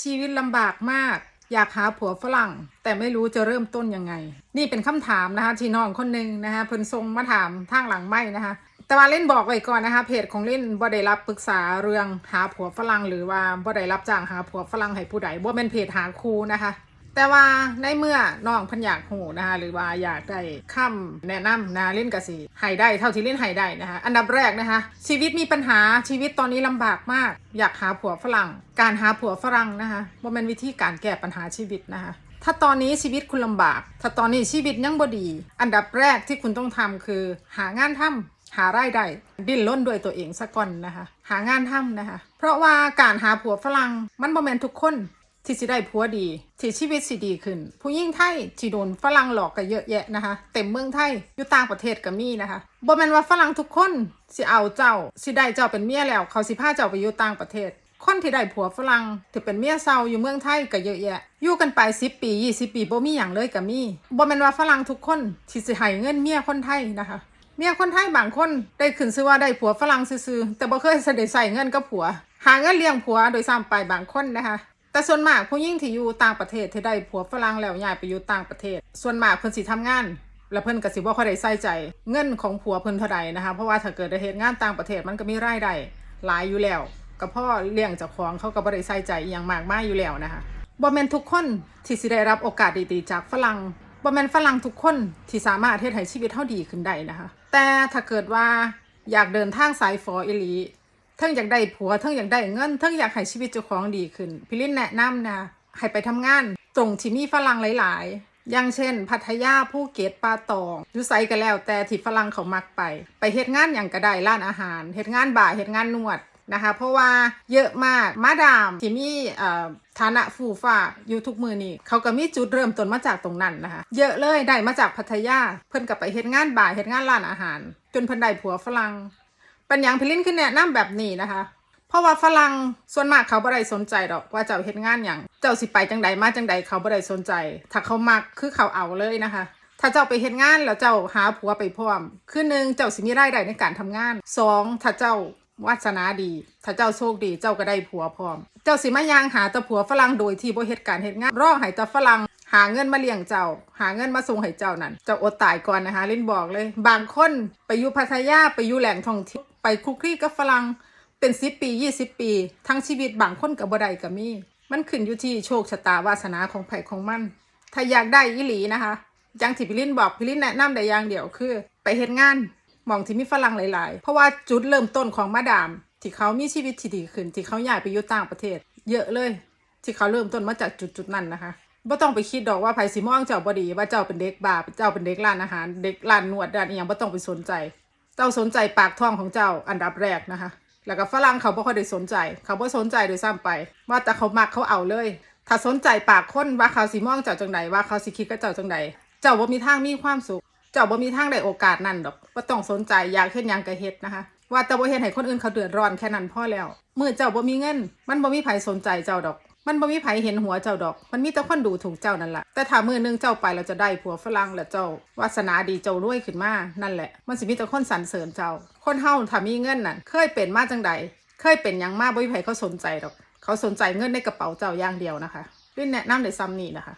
ชีวิตลำบากมาก อยากหาผัวฝรั่ง แต่ไม่รู้จะเริ่มต้นยังไง นี่เป็นคำถามนะคะที่น้องคนหนึ่งนะคะเพิ่นทรงมาถามทางหลังไม่นะคะแต่ว่าเล่นบอกไว้ก่อนนะคะเพจของเล่นบ่ได้รับปรึกษาเรื่องหาผัวฝรั่งหรือว่าบ่ได้รับจ้างหาผัวฝรั่งให้ผู้ใดบ่เป็นเพจหาครูนะคะ แต่ว่าในเมื่อน้องพันอยากหูนะคะหรือว่าอยากได้คำแนะนำนะเล่นกะสิให้ได้เท่าที่เล่นให้ได้นะคะอันดับแรกนะคะ ชีวิตมีปัญหาชีวิตตอนนี้ลำบากมาก อยากหาผัวฝรั่ง การหาผัวฝรั่งนะคะว่าเป็นวิธีการแก้ปัญหาชีวิตนะคะถ้าตอนนี้ชีวิตคุณลำบาก ถ้าตอนนี้ชีวิตยังบ่ดี อันดับแรกที่คุณต้องทำคือ หางานทำหารายได้ดิ้นรนด้วยตัวเองสักก่อนนะคะ หางานทำนะคะ เพราะว่าการหาผัวฝรั่งมันบ่แมนทุกคน ที่สิได้ผัวดีที่ชีวิตสิดีขึ้น ผู้หญิงไทยที่โดนฝรั่งหลอกก็เยอะแยะนะคะ เต็มเมืองไทยอยู่ต่างประเทศก็มีนะคะบ่แม่นว่าฝรั่งทุกคนสิเอาเจ้าสิได้เจ้าเป็นเมียแล้ว เขาสิพาเจ้าไปอยู่ต่างประเทศ คนที่ได้ผัวฝรั่งที่เป็นเมียเซาอยู่เมืองไทยก็เยอะแยะ อยู่กันไป10ปี20ปีบ่มีหยังเลยก็มีบ่แม่นว่าฝรั่งทุกคนที่สิให้เงินเมียคนไทยนะคะเมียคนไทยบางคนได้ขึ้นชื่อว่าได้ผัวฝรั่งซื่อแต่บ่เคยเสด็จใส่เงินกับผัว หาเงินเลี้ยงผัวโดยซ้ำไปบางคนนะคะ แต่ส่วนมากผู้หญิงที่อยู่ต่างประเทศที่ได้ผัวฝรั่งแล้วย้ายไปอยู่ต่างประเทศ ส่วนมากเพิ่นสิทำงาน แล้วเพิ่นก็สิบ่ค่อยได้ใส่ใจ เงินของผัวเพิ่นเท่าใดนะคะ เพราะว่าถ้าเกิดได้เฮ็ดงานต่างประเทศมันก็มีรายได้หลายอยู่แล้วก็พ่อเลี้ยงเจ้าของเขาก็บ่ได้ใส่ใจอหย่างมากมายอยู่แล้วนะคะบ่แม่นทุกคนที่สิได้รับโอกาสดีๆจากฝรั่งบ่แม่นฝรั่งทุกคนที่สามารถเฮ็ดให้ชีวิตเฮาดีขึ้นได้นะคะ แต่ถ้าเกิดว่าอยากเดินทางสายฟออีหลี ทั้งอยากได้ผัวทั้งอยากได้เงินทั้งอยากให้ชีวิตเจ้าของดีขึ้น พี่ลินแนะนำนะให้ไปทำงาน ตรงที่มีฝรั่งหลาย ๆ อย่างเช่น พัทยาภูเก็ตปาตองยูไสก็แล้ว แต่ที่ฝรั่งเขามักไป ไปเฮ็ดงานอย่างก็ได้ร้านอาหารเฮ็ดงานบ่าเฮ็ดงานนวดนะคะเพราะว่าเยอะมากมาดามที่มีเอ่อฐานะฟูฟ้าอยู่ทุกมือนี่เขาก็มีจุดเริ่มต้นมาจากตรงนั้นนะคะเยอะเลยได้มาจากพัทยาเพิ่นก็ไปเฮ็ดงานบ่าร์เฮ็ดงานร้านอาหาร จนเพิ่นได้ผัวฝรั่ง เป็นอย่างพิลินขึ้นแนะนำแบบนี้นะคะ เพราะว่าฝรั่งส่วนมากเขาบ่ได้สนใจดอกว่าเจ้าเฮ็ดงานอย่างเจ้าสิไปจังใดมาจังใดเขาบ่ได้สนใจ ถ้าเขามักคือเขาเอาเลยนะคะ ถ้าเจ้าไปเฮ็ดงานแล้วเจ้าหาผัวไปพร้อมคือหนึ่งเจ้าสิมีรายได้ในการทำงานสองถ้าเจ้าวาสนาดี ถ้าเจ้าโชคดีเจ้าก็ได้ผัวพร้อม เจ้าสิมายางหาแต่ผัวฝรั่งโดยที่บ่เฮ็ดการเฮ็ดงานรอให้แต่ฝรั่งหาเงินมาเลี้ยงเจ้า หาเงินมาส่งให้เจ้านั่นเจ้าอดตายก่อนนะคะลินบอกเลย บางคนไปอยู่พัทยาไปอยู่แหล่งท่องเที่ยว ไปคุกคีกับฝรั่งเป็นสิบปียี่สิบปี ทั้งชีวิตบางคนกับบ่ได้ก็มีมันขึ้นอยู่ที่โชคชะตาวาสนาของไผ่ของมัน ถ้าอยากได้อีหลีนะคะอย่างที่พี่ลินบอกพี่ลินแนะนำได้อย่างเดียวคือ ไปเฮ็ดงานมองที่มีฝรั่งหลาย ๆ เพราะว่าจุดเริ่มต้นของมาดาม ที่เขามีชีวิตที่ดีขึ้น ที่เขาย้ายไปอยู่ต่างประเทศ เยอะเลย ที่เขาเริ่มต้นมาจากจุดจุดๆนั้นนะคะบ่ต้องไปคิดดอกว่าไผ่สิมองเจ้าบ่ดีว่าเจ้าเป็นเด็กบาปเจ้าเป็นเด็กร้านอาหาร เด็กร้านนวดร้านอีหยังบ่ต้องไปสนใจ เจ้าสนใจปากท้องของเจ้าอันดับแรกนะคะ แล้วก็ฝรั่งเขาบ่ค่อยได้สนใจ เขาบ่สนใจโดยซ้ำไป ว่าแต่เขามักเขาเอาเลย ถ้าสนใจปากคนว่าเขาสิมองเจ้าจังใดว่าเขาสิคิดกับเจ้าจังใดเจ้าบ่มีทางมีความสุข เจ้าบ่มีทางได้โอกาสนั่นดอกบ่าต้องสนใจอยากเฮ็ดหยังก็เฮ็ดนะคะ ว่าแต่บ่เฮ็ดให้คนอื่นเขาเดือดร้อนแค่นั้นพอแล้วเมื่อเจ้าบ่มีเงิน มันบ่มีไผสนใจเจ้าดอก มันบ่มีไผเห็นหัวเจ้าดอก มันมีแต่คนดูถูกเจ้านั่นแหละแต่ถ้ามือนึงเจ้าไปเราจะได้ผัวฝรั่งและเจ้าวาสนาดีเจ้ารวยขึ้นมา นั่นแหละ มันสิมีแต่คนสรรเสริญเจ้า คนเฮาถ้ามีเงินน่ะเคยเป็นมาจังใด เคยเป็นยังมาบ่มีไผเขาสนใจดอก เขาสนใจเงินในกระเป๋าเจ้าอย่างเดียวนะคะด้วยแนะนำในซ้ำนี่นะคะ